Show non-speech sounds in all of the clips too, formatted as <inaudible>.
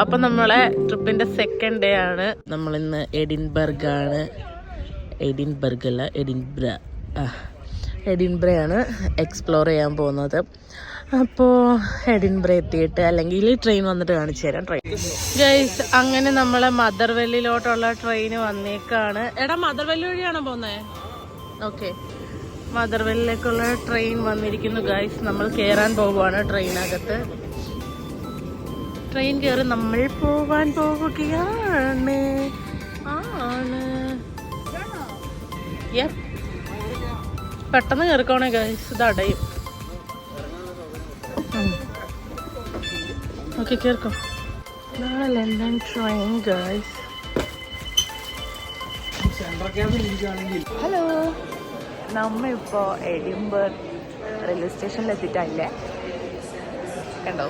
അപ്പം നമ്മളെ ട്രിപ്പിന്റെ second day ആണ്. നമ്മളിന്ന് ആണ് എഡിൻബർഗ് അല്ല എഡിൻബ്ര എഡിൻബ്രയാണ് എക്സ്പ്ലോർ ചെയ്യാൻ പോകുന്നത്. അപ്പോൾ എഡിൻബ്ര എത്തിയിട്ട് അല്ലെങ്കിൽ ട്രെയിൻ വന്നിട്ട് കാണിച്ചു തരാം. ട്രെയിൻ ഗൈസ് അങ്ങനെ നമ്മളെ മദർവെല്ലിലോട്ടുള്ള ട്രെയിൻ വന്നേക്കാണ്. എടാ മദർവെല്ലി വഴിയാണോ പോകുന്നത് ഓക്കെ മദർവെല്ലിലേക്കുള്ള ട്രെയിൻ വന്നിരിക്കുന്നു ഗൈസ് നമ്മൾ കയറാൻ പോവുകയാണ് ട്രെയിനകത്ത് ട്രെയിൻ കയറി നമ്മൾ പോകാൻ പോവുകയാണ്. ആണ്. പെട്ടെന്ന് കയറിക്കോണേ ഗൈസ് ഇത് അടയും. ഓക്കെ കേൾക്കോ നാളെ ലണ്ടൻ ട്രെയിൻ ഗൈസ് ഹലോ നമ്മ ഇപ്പോ എഡിൻബർഗ് റെയിൽവേ സ്റ്റേഷനിൽ എത്തിയിട്ടല്ലേ കണ്ടോ?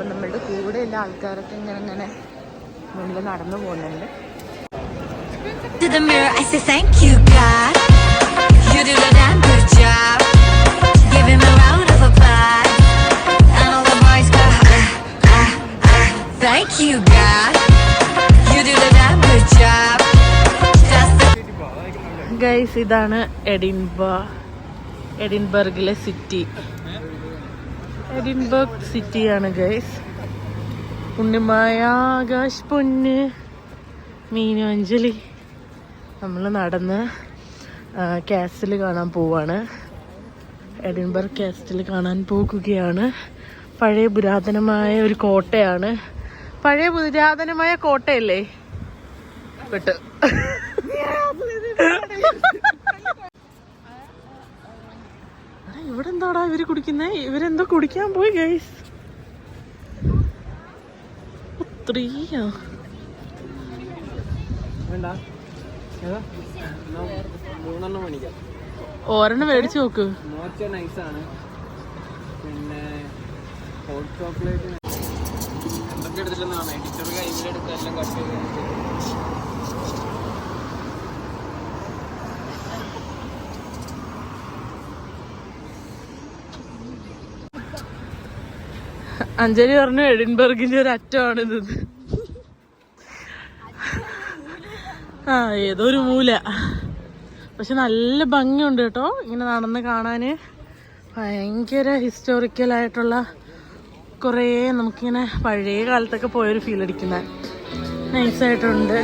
അപ്പൊ നമ്മളുടെ കൂടെയുള്ള ആൾക്കാരൊക്കെ ഇങ്ങനെ ഇങ്ങനെ മുന്നിൽ നടന്നു പോകുന്നുണ്ട് To the mirror, I say thank you, God. You did a damn good job. Give him a round of applause. And all the boys go, ah, ah, ah. Thank you, God. You did a damn good job. Guys ഇതാണ് എഡിൻബ എഡിൻബർഗിലെ city Edinburgh സിറ്റിയാണ് guys. പുണ്യമായ ആകാശ് പൊന്ന് മീനു അഞ്ജലി നമ്മൾ നടന്ന് കാസ്റ്റിൽ കാണാൻ പോവാണ്. Edinburgh കാസ്റ്റിൽ കാണാൻ പോകുകയാണ്. പഴയ പുരാതനമായ ഒരു കോട്ടയാണ്. പഴയ പുരാതനമായ കോട്ടയല്ലേ? പെട്ട് ഇവിടെ എന്താടാ ഇവർ കുടിക്കുന്നത് ഇവരെന്തോ കുടിക്കാൻ പോയി ഗൈസ് ഒത്തിരിയോ ഒരെണ്ണം മേടിച്ചു നോക്ക്. പിന്നെ ഹോട്ട് ചോക്ലേറ്റ് എന്തൊക്കെ എടുത്തിട്ടുണ്ടെന്നാണ് ടീച്ചർ കയ്യിലെടുക്കുക എല്ലാം കട്ട് ചെയ്ത് അഞ്ജലി പറഞ്ഞു എഡിൻബർഗിന്റെ ഒരു അറ്റമാണിത്. ആ ഏതോ ഒരു മൂല. പക്ഷെ നല്ല ഭംഗിയുണ്ട് കേട്ടോ ഇങ്ങനെ നടന്ന് കാണാന്. ഭയങ്കര ഹിസ്റ്റോറിക്കൽ ആയിട്ടുള്ള കുറേ നമുക്കിങ്ങനെ പഴയ കാലത്തൊക്കെ പോയൊരു ഫീൽ അടിക്കുന്ന. നൈസായിട്ടുണ്ട്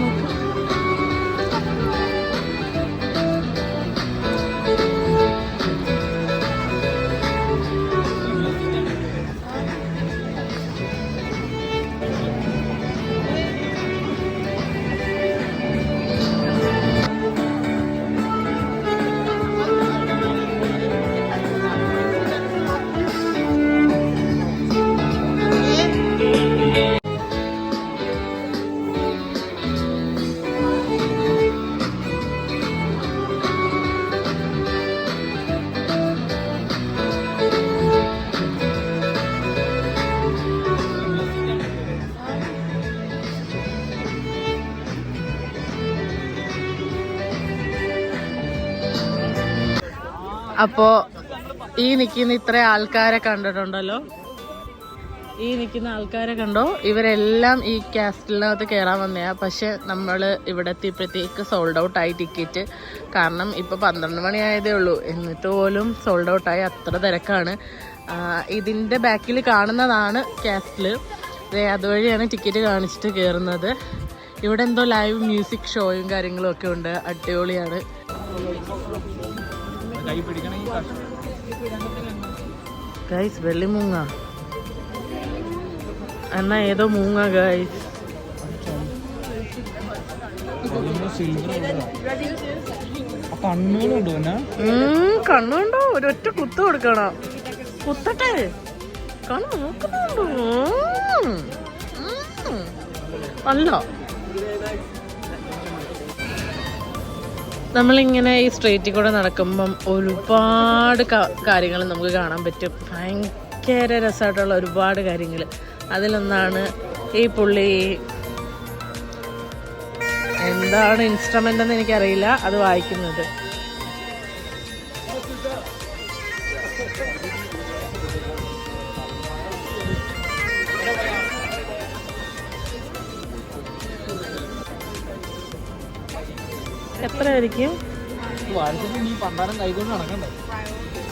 നോക്ക്. അപ്പോ ഈ നിൽക്കുന്ന ഇത്ര ആൾക്കാരെ കണ്ടിട്ടുണ്ടല്ലോ? ഈ നിൽക്കുന്ന ആൾക്കാരെ കണ്ടോ? ഇവരെല്ലാം ഈ കാസ്റ്റിലിനകത്ത് കയറാൻ വന്നയാ. പക്ഷെ നമ്മൾ ഇവിടെ എത്തിയപ്പോഴത്തേക്ക് സോൾഡ് ഔട്ട് ആയി ടിക്കറ്റ് കാരണം ഇപ്പൊ പന്ത്രണ്ട് മണിയായതേ ഉള്ളൂ. എന്നിട്ട് പോലും സോൾഡ് ഔട്ട് ആയി അത്ര തിരക്കാണ്. ഇതിന്റെ ബാക്കിൽ കാണുന്നതാണ് കാസ്റ്റിൽ ദേ അതുവഴിയാണ് ടിക്കറ്റ് കാണിച്ചിട്ട് കയറുന്നത് ഇവിടെ എന്തോ ലൈവ് മ്യൂസിക് ഷോയും കാര്യങ്ങളും ഒക്കെ ഉണ്ട്. അടിപൊളിയാണ്. കൈ പിടിക്കണം ഗൈസ് വെള്ളിമൂങ്ങ എന്നാ ഏതോ മൂങ്ങ ഗൈസ് കണ്ണുണ്ടോ? ഒരൊറ്റ കുത്ത് കൊടുക്കണം? കുത്തട്ടെ. കണ്ണു നോക്കുന്നുണ്ടോ. അല്ല. നമ്മളിങ്ങനെ ഈ സ്ട്രീറ്റിൽ കൂടെ നടക്കുമ്പം ഒരുപാട് കാര്യങ്ങൾ നമുക്ക് കാണാൻ പറ്റും. ഭയങ്കര രസമായിട്ടുള്ള ഒരുപാട് കാര്യങ്ങൾ അതിലൊന്നാണ് ഈ പുള്ളി എന്താണ് ഇൻസ്ട്രുമെന്റ് എന്ന് എനിക്കറിയില്ല. അത് വായിക്കുന്നത്. എത്ര ആയിരിക്കും വാരത്തിൽ നീ പണ്ടാരം കൈകൊണ്ട് നടക്കണ്ടേ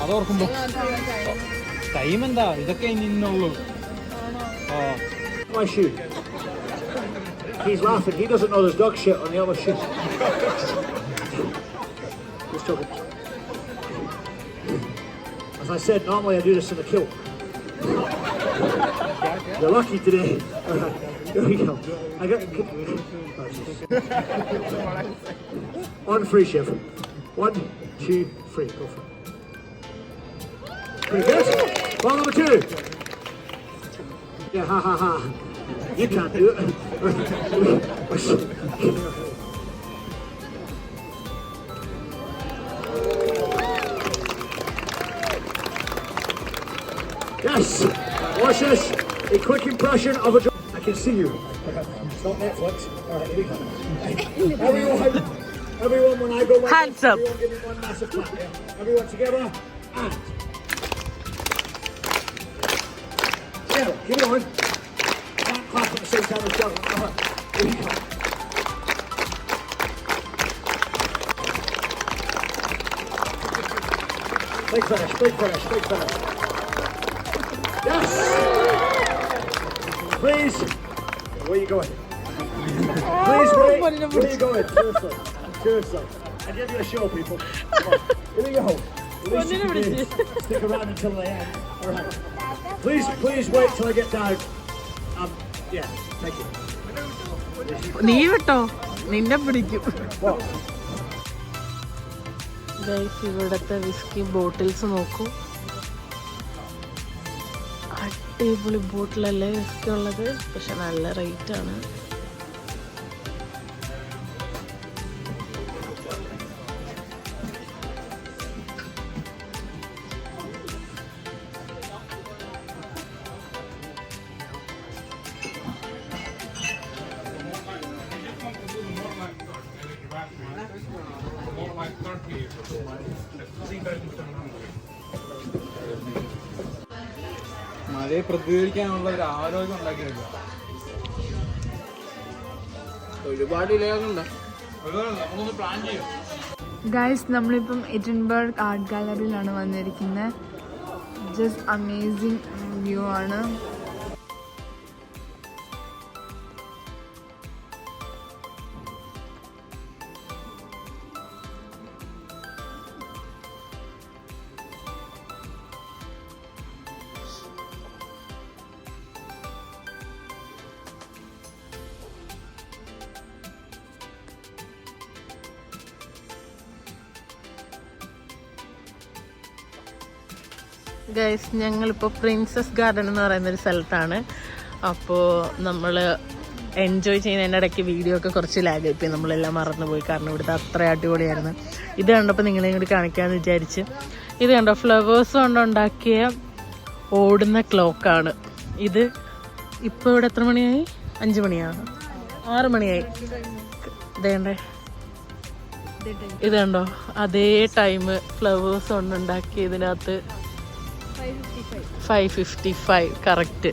അത് ഓർക്കുമ്പോ ടൈം എന്താ ഇതൊക്കെ നിന്നുള്ളൂ my shoe. He's laughing. He doesn't know there's dog shit on the other shoe. Just joking. As I said, normally I do this in a kilt. You're lucky today. Here we go. I got. On free shift. One, two, three. Go for it. Pretty good. Ball number two. Yeah, ha ha ha. You can't do it. yes! Watch this. A quick impression of a can see you. It's not Netflix. Alright, here we go. <laughs> Everyone, everyone, when I go like Hands up. Everyone give me one massive clap. Yeah? Everyone together. And. Yeah, keep going. Can't clap at the same time as juggling. Alright, here we go. Big finish, big finish, big finish. Yes! Please, where are you going? Please wait. Where are you going? Seriously, seriously. I give you a show, people. Come on. Here we go. At least you can do- Stick around until the end. All right. Please, please wait till I get down. Um, yeah, thank you. നീ വിട്ടോ നിന്നെ പിടിക്കും Well, guys ഇവിടുത്തെ whisky bottles നോക്കൂ അടിപൊളി ബോട്ടിലല്ലേ whisky ഉള്ളത് പക്ഷെ നല്ല റേറ്റ് ആണ് മഴയെ പ്രതികരിക്കാനുള്ള ഒരു ആരോഗ്യം ഉണ്ടാക്കിയെടുക്കുക. ഒരുപാട് ഇലകളുണ്ട്. നമുക്കൊന്ന് പ്ലാൻ ചെയ്യാം. ഗൈസ് നമ്മളിപ്പം എറ്റൻബർഗ് ആർട്ട് ഗാലറിയിലാണ് വന്നിരിക്കുന്നത് ജസ്റ്റ് അമേസിങ് വ്യൂ ആണ്. ഗൈസ് ഞങ്ങളിപ്പോൾ പ്രിൻസസ് ഗാർഡൻ എന്ന് പറയുന്ന ഒരു സ്ഥലത്താണ്. അപ്പോൾ നമ്മൾ എൻജോയ് ചെയ്യുന്നതിന്റെ ഇടയ്ക്ക് വീഡിയോ ഒക്കെ കുറച്ച് ലാഗ് ആയിപ്പോയി നമ്മളെല്ലാം മറന്നുപോയി. കാരണം ഇവിടുത്തെ അത്ര അടിപൊളിയായിരുന്നു. ഇത് കണ്ടപ്പോൾ നിങ്ങളെയും കൂടി കാണിക്കാമെന്ന് വിചാരിച്ച്. ഇത് കണ്ടോ? ഫ്ലവേഴ്സ് കൊണ്ടുണ്ടാക്കിയ ഓടുന്ന ക്ലോക്കാണ് ഇത് ഇപ്പോൾ ഇവിടെ എത്ര മണിയായി? അഞ്ച് മണിയാണ് ആറ് മണിയായി. ഇതേണ്ടേ ഇത് കണ്ടോ? അതേ ടൈം ഫ്ലവേഴ്സ് കൊണ്ടുണ്ടാക്കി ഇതിനകത്ത് ഫൈവ് ഫിഫ്റ്റി ഫൈവ്. കറക്റ്റ്.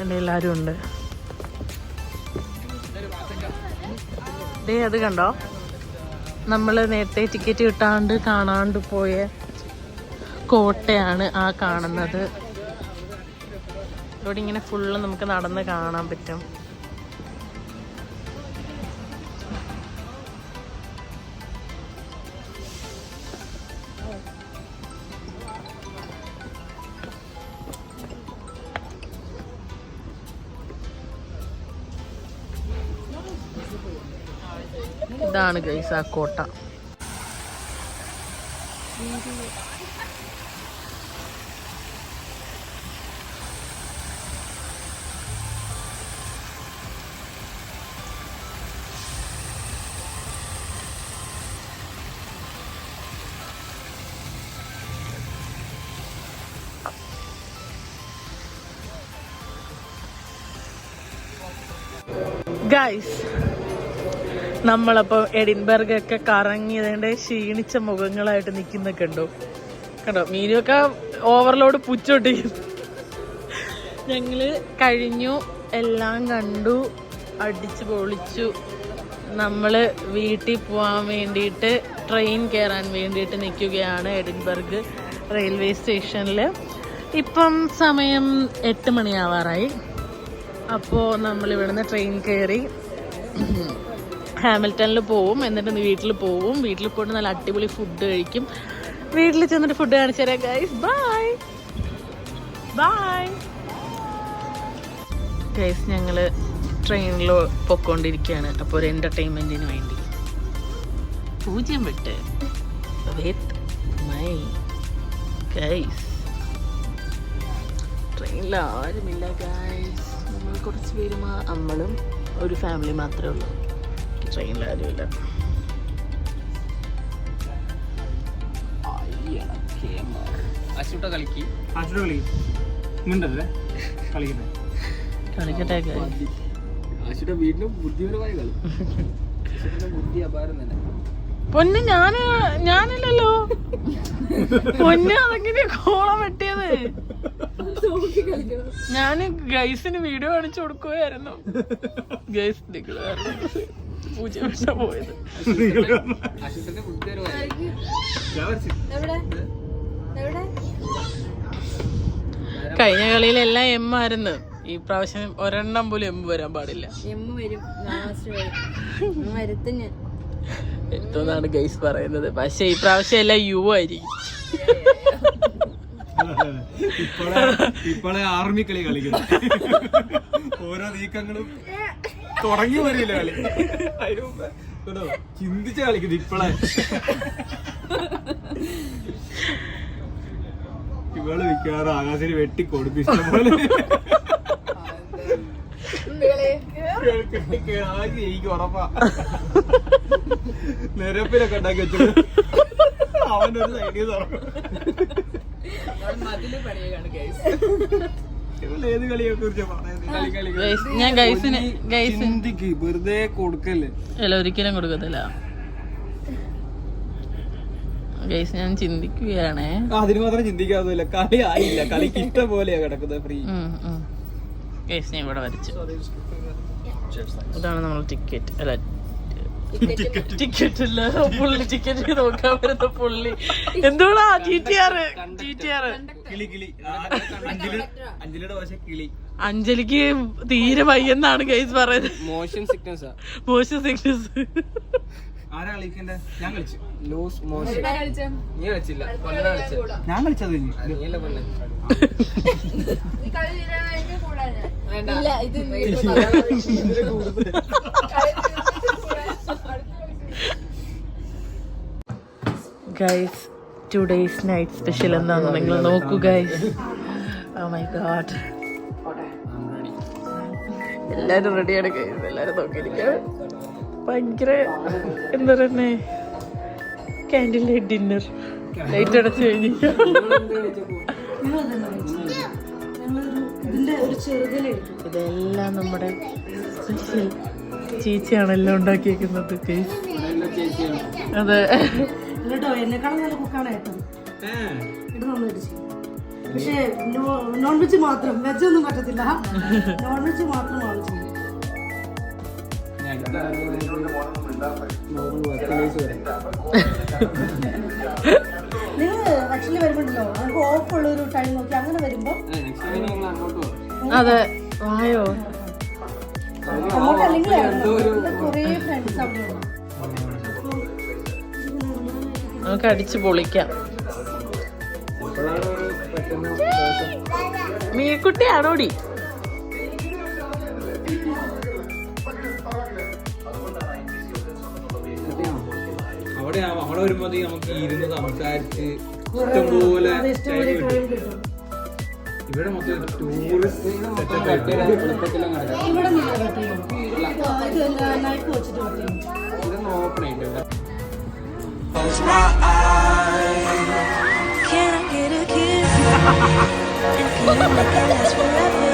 എന്റെ എല്ലാവരും ഉണ്ട്. ഡേ അത് കണ്ടോ? നമ്മൾ നേരത്തെ ടിക്കറ്റ് കിട്ടാണ്ട് കാണാണ്ട് പോയ കോട്ടയാണ് ആ കാണുന്നത്. ഇവിടെ ഇങ്ങനെ ഫുള്ള് നമുക്ക് നടന്ന് കാണാൻ പറ്റും. ഇതാണ് ഗൈസ് ആ കോട്ട. ഗൈസ് നമ്മളപ്പോൾ എഡിൻബർഗ് ഒക്കെ കറങ്ങിയതിന്റെ ക്ഷീണിച്ച മുഖങ്ങളായിട്ട് നിൽക്കുന്നൊക്കെ ഉണ്ടോ കണ്ടോ? മീനുമൊക്കെ ഓവർലോഡ് പുച്ചോട്ടി ഞങ്ങൾ കഴിഞ്ഞു എല്ലാം കണ്ടു അടിച്ചു പൊളിച്ചു. നമ്മൾ വീട്ടിൽ പോകാൻ വേണ്ടിയിട്ട് ട്രെയിൻ കയറാൻ വേണ്ടിയിട്ട് നിൽക്കുകയാണ് എഡിൻബർഗ് റെയിൽവേ സ്റ്റേഷനിൽ ഇപ്പം സമയം എട്ട് മണിയാവാറായി. അപ്പോൾ നമ്മളിവിടുന്ന് ട്രെയിൻ കയറി ഹാമിൽട്ടണിൽ പോവും എന്നിട്ട് വീട്ടിൽ പോവും. വീട്ടിൽ പോയിട്ട് നല്ല അടിപൊളി ഫുഡ് കഴിക്കും. വീട്ടിൽ ചെന്നിട്ട് ഫുഡ് കാണിച്ചു തരാം ഗൈസ് ബൈ ബൈ ഗൈസ് ഞങ്ങൾ ട്രെയിനിൽ പൊക്കോണ്ടിരിക്കുകയാണ് അപ്പോൾ ഒരു എന്റർടൈൻമെന്റിന് വേണ്ടി. പൂജ്യം വിട്ട് വിത്ത് മൈ ഗൈസ് ട്രെയിനിൽ ആരുമില്ല ഗൈസ് നമ്മൾ കുറച്ച് പേര് നമ്മളും ഒരു ഫാമിലി മാത്രമേ ഉള്ളൂ. ട്രെയിനിൽ ആരുമില്ല കളി മിണ്ടല്ലേ കളിക്കട്ടെ. കളിക്കട്ടെ ഗൈസ് അശുട്ട വീട്ടിലും ബുദ്ധിപരമായ കളി അശുട്ടന്റെ ബുദ്ധി അപാരം തന്നെ. പൊന്ന് ഞാൻ ഞാനല്ലല്ലോ. പൊന്ന് അതെങ്ങനെ കോളം വെട്ടിയത്? ഞാൻ ഗൈസിന് വീഡിയോ കാണിച്ചു കൊടുക്കുകയായിരുന്നു. ഗൈസ് നിങ്ങൾ കാരണം പൂജ്യം വർഷം പോയത്. കഴിഞ്ഞ കളിയിലെല്ലാം എം ആയിരുന്നു. ഈ പ്രാവശ്യം ഒരെണ്ണം പോലും എം വരാൻ പാടില്ല. എടുത്തോന്നാണ് എത്തുന്നാണ് ഗൈസ് പറയുന്നത്. പക്ഷെ ഈ പ്രാവശ്യം എല്ലാം യു ആയിരിക്കും. ഇപ്പോഴെ ആർമി കളി കളിക്കുന്നു. ഓരോ നീക്കങ്ങളും തുടങ്ങി വരില്ല കളി. അതിന് മുമ്പ് കേട്ടോ ചിന്തിച്ച് കളിക്കുന്നു ഇപ്പളേ. ഇവൾ മിക്കവാറും ആകാശിന് വെട്ടി എനിക്ക് ഉറപ്പാ. നിരപ്പിലൊക്കെ ഉണ്ടാക്കി വെച്ചു അവനൊരു സൈഡിൽ തുറക്കും മതിൽ പണിയാണ് കളിയെ ഞാൻ ഗൈസിന് ഗൈസിന് വെറുതെ കൊടുക്കല്ലേ? അല്ല ഒരിക്കലും കൊടുക്കത്തില്ല. ഗൈസ് ഞാൻ ചിന്തിക്കുകയാണേ. അതിന് മാത്രം ചിന്തിക്കാതൊന്നുമില്ല കളി ആയില്ല. കളിക്ക് <laughs> ഇഷ്ടം പോലെയാ കിടക്കുന്നത് ഫ്രീ ഗൈസ് ഞാൻ ഇവിടെ വരച്ചു. ഇതാണ് നമ്മൾ ടിക്കറ്റ് അല്ല ടിക്കറ്റ് <laughs> ഇല്ല. പുള്ളി ടിക്കറ്റ് നോക്കാൻ വരുന്ന പുള്ളി. എന്തുകൊണ്ടാ ടി ടി ആറ് ടി ടി ആർ കിളി കിളി. അഞ്ജലിയുടെ ഭാഷ കിളി. അഞ്ജലിക്ക് തീരെ വയ്യെന്നാണ് ഗൈസ് പറയുന്നത്. മോഷൻ സിക്നസ് മോശം സിക്നസ് ആരാ കളിക്കണ്ടേ? ഞാൻ കളിച്ചു. ലൂസ് മോഷൻ നീ കളിച്ചില്ല. ഞാൻ കളിച്ചത് <laughs> guys two days night special എന്താണെന്ന് നിങ്ങൾ നോക്കുക മൈ ഗാഡ് എല്ലാരും റെഡിയാണ് ഗൈസ് എല്ലാരും നോക്കിയിരിക്കുക ഭയങ്കര എന്താ പറയുന്നേ? ക്യാൻഡിൽ ലൈറ്റ് ഡിന്നർ ലൈറ്റ് അടച്ചു കഴിഞ്ഞു. ഇതെല്ലാം നമ്മുടെ സ്പെഷ്യൽ ചേച്ചിയാണ് എല്ലാം ഉണ്ടാക്കിയേക്കുന്നത് അതെ. കേട്ടോ എന്നെക്കാളും നല്ല കുക്കാണ് ഏട്ടൻ ഇത് നന്നായിട്ട് ചെയ്യും. പക്ഷേ നോൺ വെജ് മാത്രം വെജ് ഒന്നും പറ്റത്തില്ല. നോൺ വെജ് മാത്രമാണ് ചെയ്യും. നിങ്ങൾ ആക്ച്വലി വരുമ്പോണ്ടല്ലോ നമുക്ക് ഓഫ് ഉള്ള ഒരു ടൈം നോക്കി അങ്ങനെ വരുമ്പോ അതെ. വായോ. അങ്ങോട്ട് അല്ലെങ്കിൽ കുറേ ഫ്രണ്ട്സ് അവിടെ ഉണ്ട്. നമുക്ക് അടിച്ച് പൊളിക്കാം. മീൻകുട്ടിയാണോടി? അവിടെ അവിടെ വരുമ്പോ നമുക്ക് ഇരുന്ന് സംസാരിച്ച് ഇഷ്ടംപോലെ ഇവിടെ മൊത്തം ടൂറിസ്റ്റ് ഇവിടെ Close my eyes. Can I get a kiss? <laughs> and can you make it last forever?